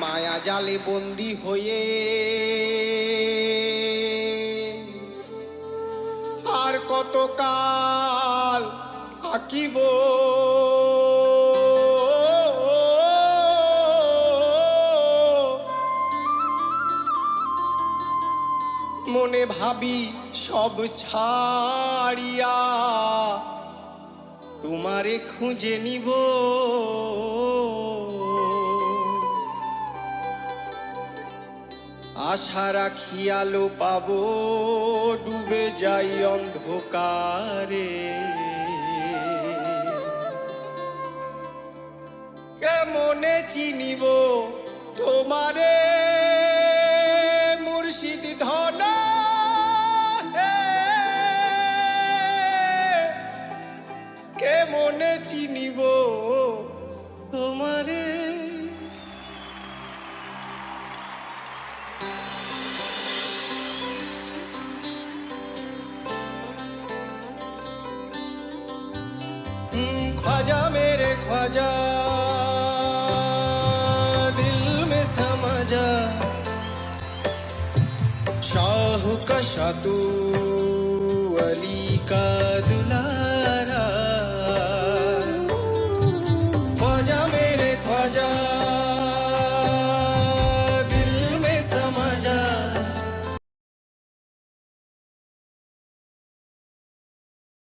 মায়া জালে বন্দি হয়ে আর কত কাল আঁকিব? মনে ভাবি সব ছাড়িয়া তোমারে খুঁজে নিব। আশা রাখি আলো পাবো, ডুবে যাই অন্ধকারে। কেমনে চিনিব তোমারে, মুর্শিদ ধন। কেমনে চিনিব তোমারে? ख्वाजा मेरे ख्वाजा। दिल में समझा शाह का शातू अली का